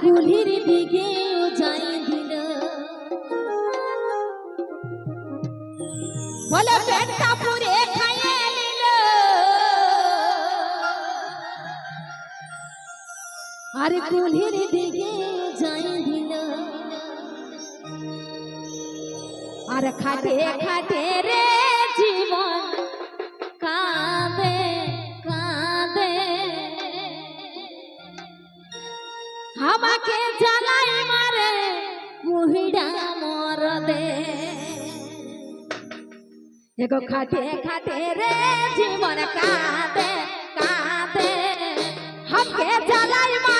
কুলির দিকে যাই দিল বলে পেটটা পুরে খাইয়ে নিল। আর কুলির দিকে যাই দিল আর খাটে খাটে রে আমাকে জ্বালাই মারে মহিড়া মর দে খাটে খাটে রে, জীবন কাঁদে কাঁদে। হামকে জ্বালাই মারে